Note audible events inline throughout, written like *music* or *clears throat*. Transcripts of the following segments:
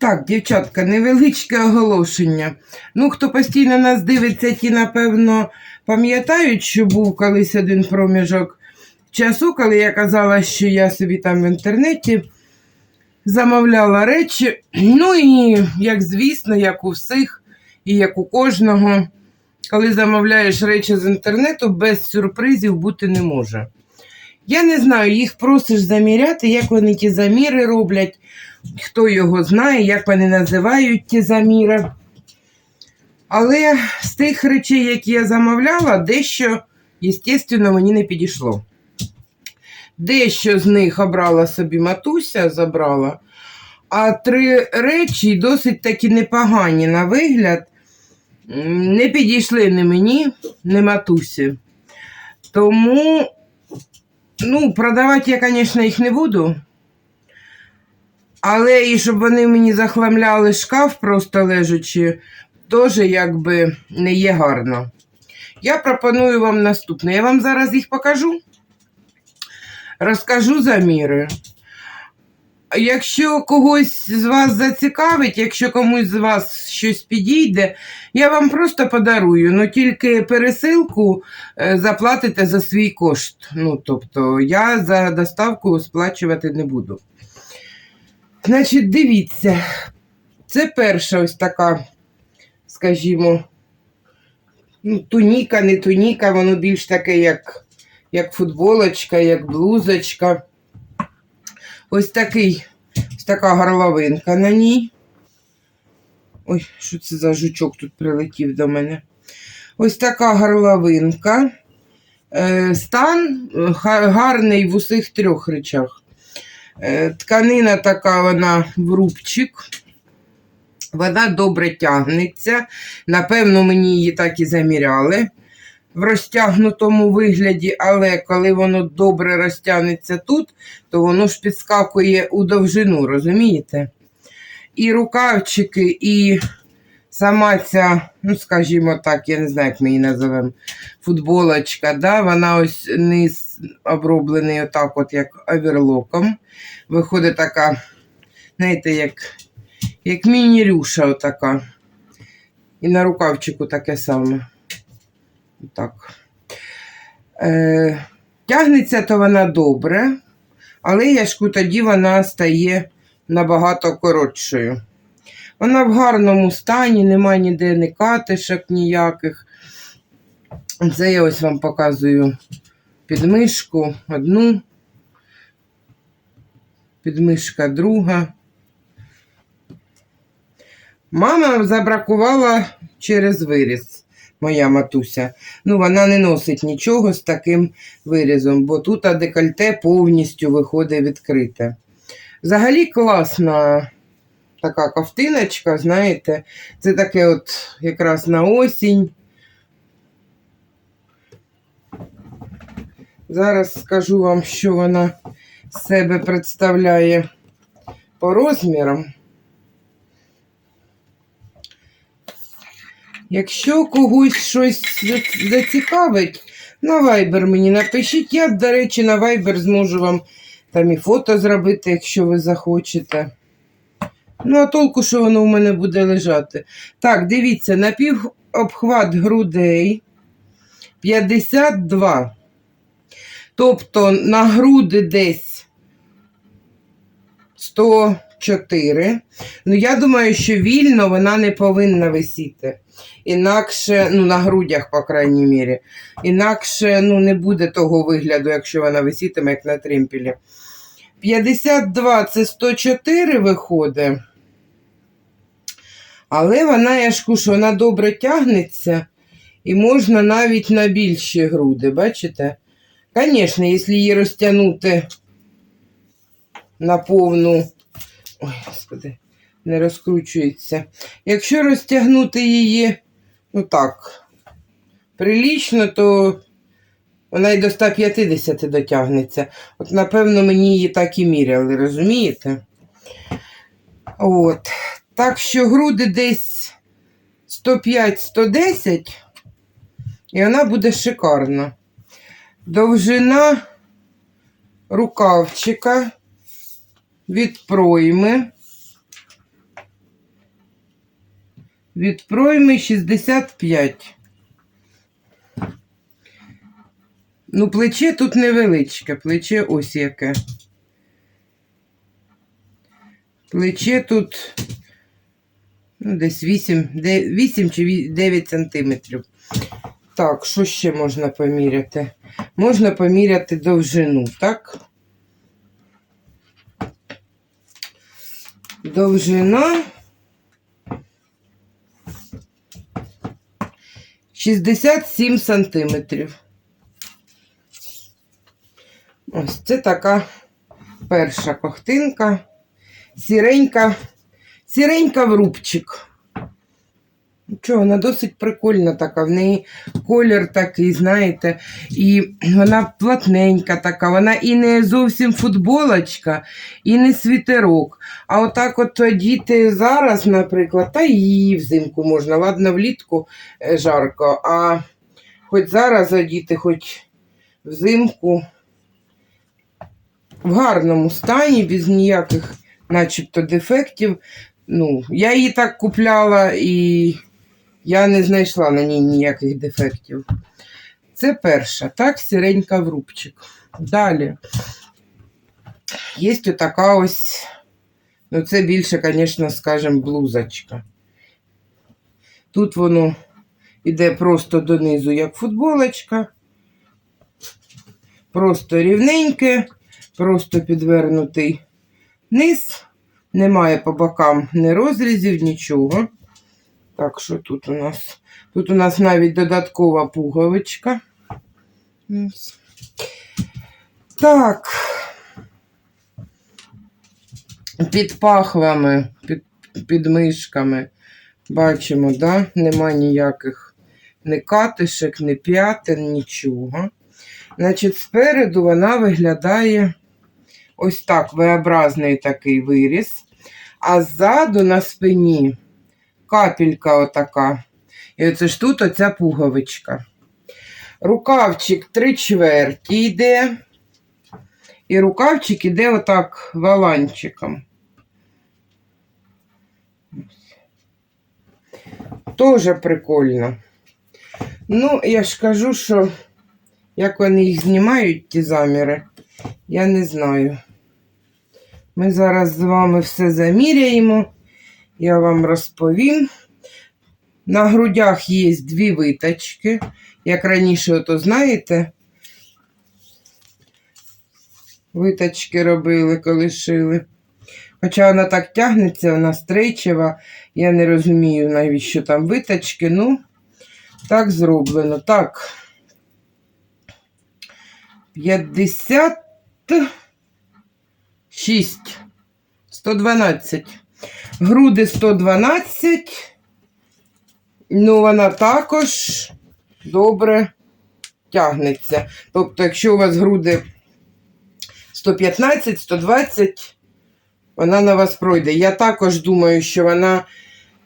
Так, дівчатка, невеличке оголошення. Ну, хто постійно нас дивиться, ті, напевно, пам'ятають, що був колись один проміжок часу, коли я казала, що я собі там в інтернеті замовляла речі. Ну і, як звісно, як у всіх і як у кожного, коли замовляєш речі з інтернету, без сюрпризів бути не може. Я не знаю, їх просиш заміряти, як вони ті заміри роблять, хто його знає, як вони називають ті заміри. Але з тих речей, які я замовляла, дещо, звісно, мені не підійшло. Дещо з них обрала собі матуся, забрала, а три речі досить таки непогані на вигляд. Не підійшли ні мені, ні матусі. Тому, ну, продавати я, звісно, їх не буду. Але і щоб вони мені захламляли шкаф, просто лежачи, теж якби не є гарно. Я пропоную вам наступне. Я вам зараз їх покажу. Розкажу заміри. Якщо когось з вас зацікавить, якщо комусь з вас щось підійде, я вам просто подарую. Ну тільки пересилку е, заплатите за свій кошт. Ну, тобто, я за доставку сплачувати не буду. Значить, дивіться, це перша ось така, скажімо, ну, туніка, не туніка, воно більш таке, як, як футболочка, як блузочка. Ось такий, ось така горловинка на ній. Ой, що це за жучок тут прилетів до мене. Ось така горловинка. Е, Стан е, гарний в усіх трьох речах. Е, Тканина така, вона в рубчик. Вона добре тягнеться. Напевно, мені її так і заміряли в розтягнутому вигляді, але коли воно добре розтягнеться тут, то воно ж підскакує у довжину, розумієте? І рукавчики, і сама ця, ну, скажімо так, я не знаю, як ми її називаємо, футболочка, да? вона ось низ оброблений отак, от як оверлоком. Виходить така, знаєте, як, як міні-рюша отака. І на рукавчику таке саме. Так. Е, тягнеться то вона добре, але яшку тоді вона стає набагато коротшою. Вона в гарному стані, нема ніде ні катишок ніяких. Це я ось вам показую підмишку одну, підмишка друга. Мама забракувала через виріз, моя матуся. Ну, вона не носить нічого з таким вирізом, бо тут декольте повністю виходить відкрите. Взагалі класна така ковтиночка, знаєте, це таке от якраз на осінь. Зараз скажу вам, що вона себе представляє по розмірам. Якщо когось щось зацікавить, на Viber мені напишіть. Я, до речі, на Viber зможу вам там і фото зробити, якщо ви захочете. Ну, а толку, що воно у мене буде лежати. Так, дивіться, напівобхват грудей 52. Тобто на груди десь 104. Ну, я думаю, що вільно вона не повинна висіти. Інакше, ну, на грудях, по крайній мірі. Інакше ну, не буде того вигляду, якщо вона висітиме, як на тримпілі. 52 це 104 виходить. Але вона, я ж кажу, вона добре тягнеться і можна навіть на більші груди, бачите? Звісно, якщо її розтягнути на повну. Ой, господи, не розкручується. Якщо розтягнути її, ну так, прилічно, то вона й до 150 дотягнеться. От, напевно, мені її так і міряли, розумієте? От. Так що груди десь 105-110, і вона буде шикарна. Довжина рукавчика від пройми. Від пройми 65. Ну, плече тут невеличке, плече ось яке. Плече тут ну, десь 8, 8 чи ві- 9 сантиметрів. Так, що ще можна поміряти? Можна поміряти довжину, так? Довжина 67 сантиметрів. Ось це така перша кохтинка. Сіренька, сіренька в рубчик. Чого, вона досить прикольна така. В неї колір такий, знаєте, і вона плотненька така, вона і не зовсім футболочка, і не світерок. А отак от одіти зараз, наприклад, та її взимку можна. Ладно, влітку е, жарко, а хоч зараз одіти, хоч взимку в гарному стані, без ніяких, начебто, дефектів. Ну, я її так купляла і я не знайшла на ній ніяких дефектів. Це перша, так, сіренька в рубчик. Далі. Є отака ось, ну це більше, звісно, скажімо, блузочка. Тут воно йде просто донизу, як футболочка. Просто рівненьке, просто підвернутий низ. Немає по бокам ні розрізів, нічого. Так, що тут у нас? Тут у нас навіть додаткова пуговичка. Так. Під пахвами, під, під мишками. Бачимо, да? Нема ніяких ні катишек, ні п'ятин, нічого. Значить, спереду вона виглядає ось так, V-образний такий виріс. А ззаду на спині капелька отака. І оце ж тут оця пуговичка. Рукавчик три чверті йде. І рукавчик іде отак валанчиком. Тоже прикольно. Ну, я ж кажу, що як вони їх знімають, ті заміри, я не знаю. Ми зараз з вами все заміряємо. Я вам розповім. На грудях є дві виточки. Як раніше, ото знаєте, виточки робили, коли шили. Хоча вона так тягнеться, вона стрейчева. Я не розумію, навіщо там виточки. Ну, так зроблено. Так. 56. 112. Груди 112. Ну, вона також добре тягнеться. Тобто, якщо у вас груди 115, 120, вона на вас пройде. Я також думаю, що вона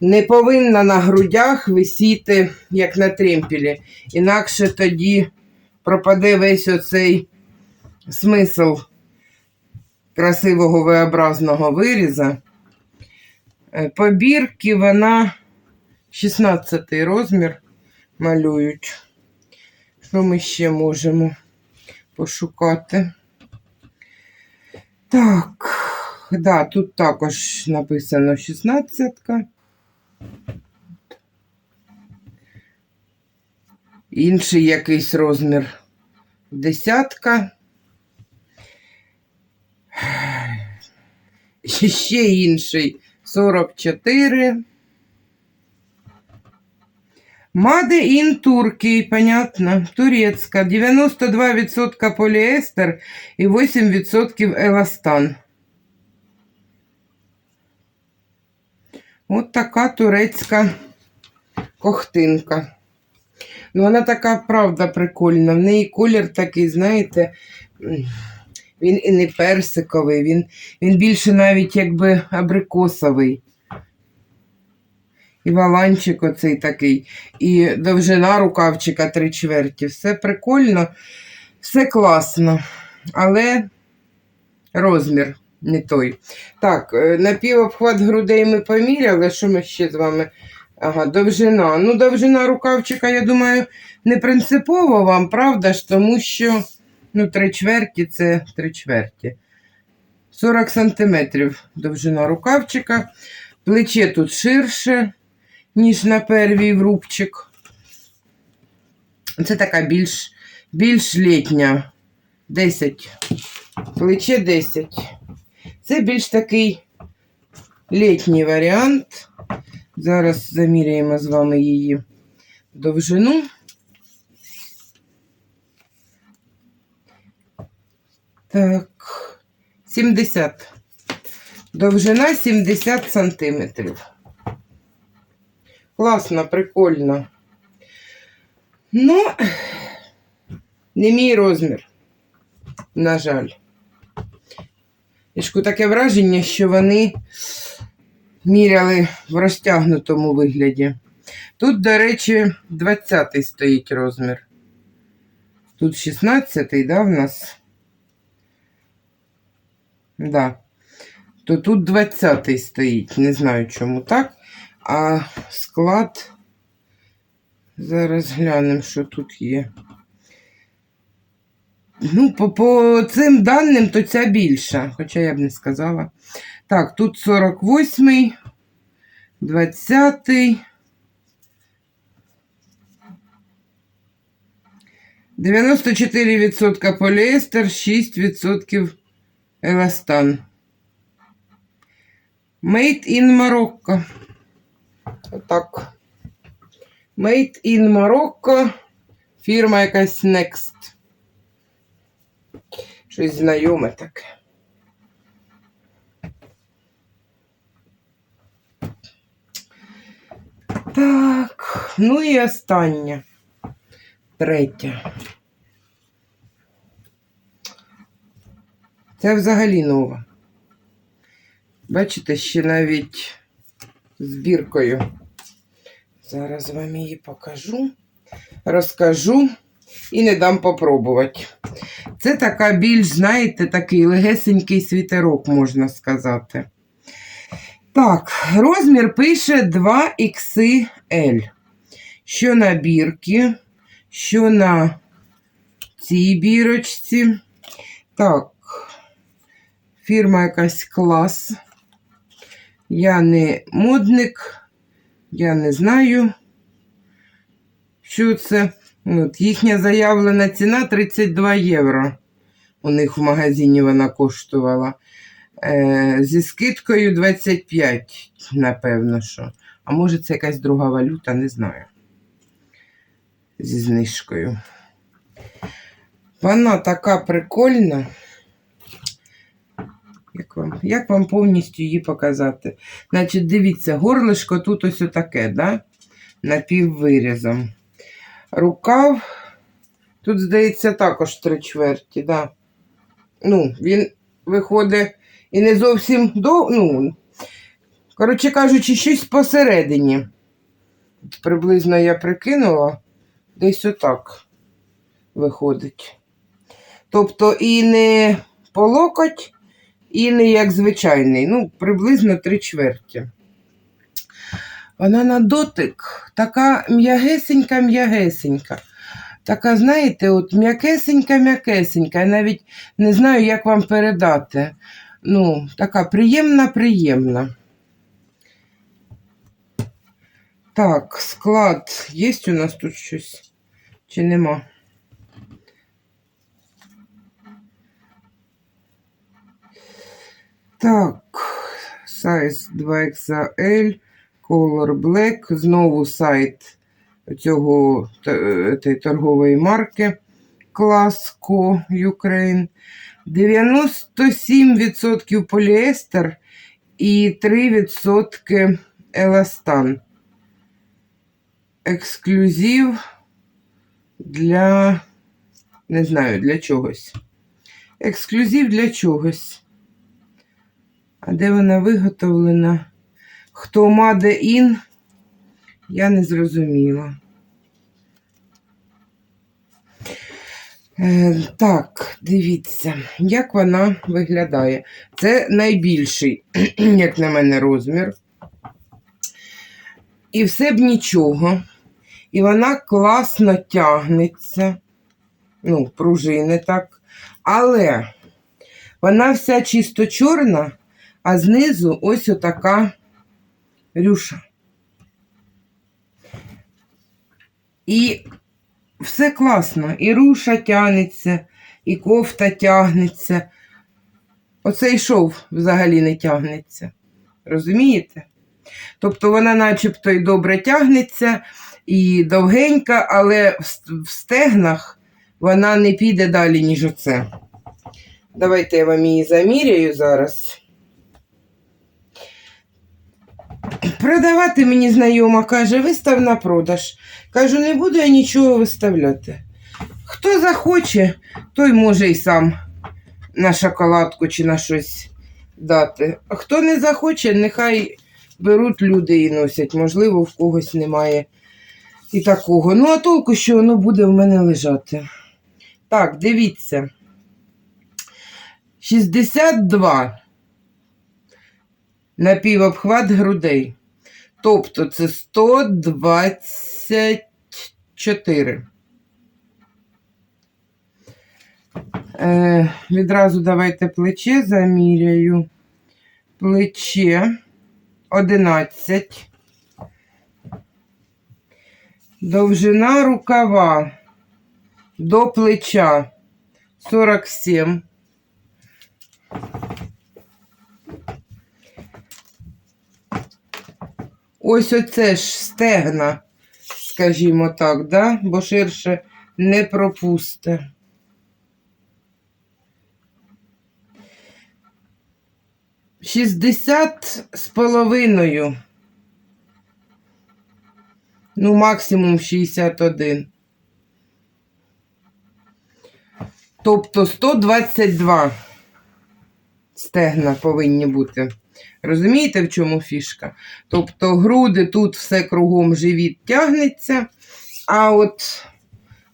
не повинна на грудях висіти, як на тремпілі. Інакше тоді пропаде весь оцей смисл красивого V-образного виріза. Е, Побірки вона 16 розмір малюють. Що ми ще можемо пошукати? Так, да, тут також написано 16. Інший якийсь розмір десятка. Ще інший 44. Made in Turkey, понятно, турецька. 92% поліестер і 8% еластан. От така турецька кохтинка. Ну, вона така, правда, прикольна. В неї колір такий, знаєте, він і не персиковий, він, він більше навіть якби абрикосовий. і валанчик оцей такий, і довжина рукавчика три чверті. Все прикольно, все класно. Але розмір не той. Так, е, напівобхват грудей ми поміряли. Що ми ще з вами? Ага, довжина. Ну, довжина рукавчика, я думаю, не принципово вам, правда ж, тому що ну, три чверті це три чверті. 40 сантиметрів довжина рукавчика. Плече тут ширше, ніж на первій врубчик. Це така більш, більш літня. 10. Плече 10. Це більш такий літній варіант. Зараз заміряємо з вами її довжину. Так, 70. Довжина 70 сантиметрів. Класно, прикольно. Ну, не мій розмір, на жаль. Ішку таке враження, що вони міряли в розтягнутому вигляді. Тут, до речі, 20 стоїть розмір. Тут 16, да, в нас? Да. То тут 20 стоїть. Не знаю, чому так. А склад. Зараз глянемо, що тут є. Ну, по, по цим даним, то ця більша, хоча я б не сказала. Так, тут 48, 20. Дев'яносто чотири відсотка поліестер, 6% еластан. Made in Morocco. Отак. Made in Morocco. Фірма якась Next. Щось знайоме таке. Так, ну і остання. Третя. Це взагалі нова. Бачите, ще навіть з біркою. Зараз вам її покажу, розкажу і не дам попробувати. Це така більш, знаєте, такий легесенький світерок, можна сказати. Так, розмір пише 2XL. Що на бірки, що на цій бірочці. Так, фірма якась клас. Я не модник, я не знаю, що це. От, їхня заявлена ціна 32 євро. У них в магазині вона коштувала. Е, зі скидкою 25, напевно, що. А може це якась друга валюта, не знаю. Зі знижкою. Вона така прикольна. Як вам, як вам повністю її показати? Значить, дивіться, горлишко тут ось отаке, да? напіввирізом. Рукав, тут, здається, також три чверті, да. Ну, він виходить і не зовсім до. Ну, коротше кажучи, щось посередині. Приблизно я прикинула, десь отак виходить. Тобто і не по локоть, і не як звичайний. Ну, приблизно три чверті. Вона на дотик така м'ягесенька-м'ягесенька. Така, знаєте, от м'якесенька-м'якесенька. Я навіть не знаю, як вам передати. Ну, така приємна-приємна. Так, склад. Є у нас тут щось? Чи нема? Так, сайз 2XL, Color Black. Знову сайт цього торгової марки Класко Ukraine. 97% поліестер і 3% еластан. Ексклюзив для, не знаю, для чогось. Ексклюзив для чогось. А де вона виготовлена? Хто Маде Ін? Я не зрозуміла. Е, так, дивіться, як вона виглядає. Це найбільший, *clears throat* як на мене, розмір. І все б нічого. І вона класно тягнеться. Ну, пружини так. Але вона вся чисто чорна, а знизу ось отака рюша. І все класно. І руша тягнеться, і кофта тягнеться. Оцей шов взагалі не тягнеться. Розумієте? Тобто вона начебто й добре тягнеться, і довгенька, але в стегнах вона не піде далі, ніж оце. Давайте я вам її заміряю зараз. Продавати мені знайома каже, вистав на продаж. Кажу, не буду я нічого виставляти. Хто захоче, той може і сам на шоколадку чи на щось дати. А хто не захоче, нехай беруть люди і носять. Можливо, в когось немає і такого. Ну, а толку, що воно буде в мене лежати. Так, дивіться. 62 напівобхват грудей. Тобто це 124. Е, відразу давайте плече заміряю. Плече 11. Довжина рукава до плеча 47. Ось оце ж стегна, скажімо так, да? бо ширше не пропусте. Шістдесят з половиною. Ну, максимум 61. Тобто 122 стегна повинні бути. Розумієте, в чому фішка? Тобто груди тут все кругом живіт тягнеться, а от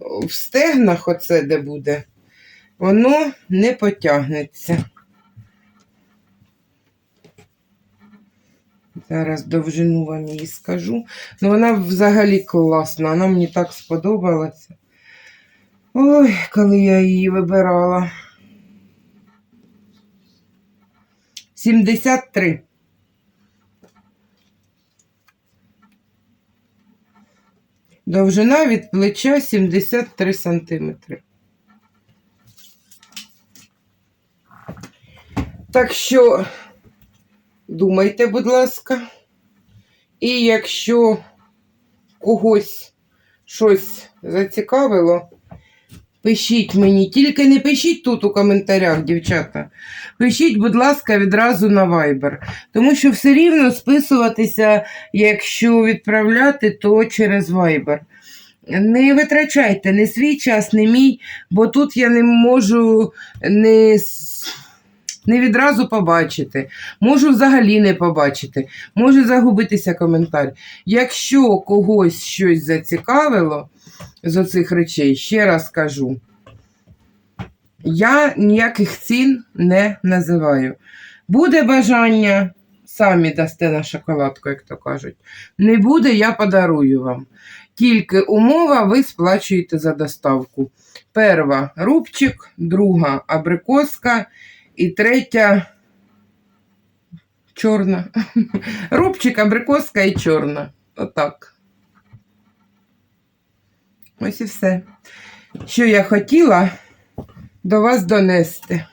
в стегнах, оце де буде, воно не потягнеться. Зараз довжину вам її скажу. Ну, вона взагалі класна, вона мені так сподобалася. Ой, коли я її вибирала. 73. Довжина від плеча 73 сантиметри. Так що думайте, будь ласка. І якщо когось щось зацікавило, пишіть мені. Тільки не пишіть тут у коментарях, дівчата. Пишіть, будь ласка, відразу на Viber. Тому що все рівно списуватися, якщо відправляти, то через Viber. Не витрачайте не свій час, не мій, бо тут я не можу не, не відразу побачити. Можу взагалі не побачити. Може загубитися коментар. Якщо когось щось зацікавило з оцих речей, ще раз кажу. Я ніяких цін не називаю. Буде бажання, самі дасте на шоколадку, як то кажуть. Не буде, я подарую вам. Тільки умова, ви сплачуєте за доставку. Перша рубчик, друга абрикоска і третя чорна. *laughs* Рубчик, абрикоска і чорна. Отак. Ось і все. Що я хотіла до вас донести.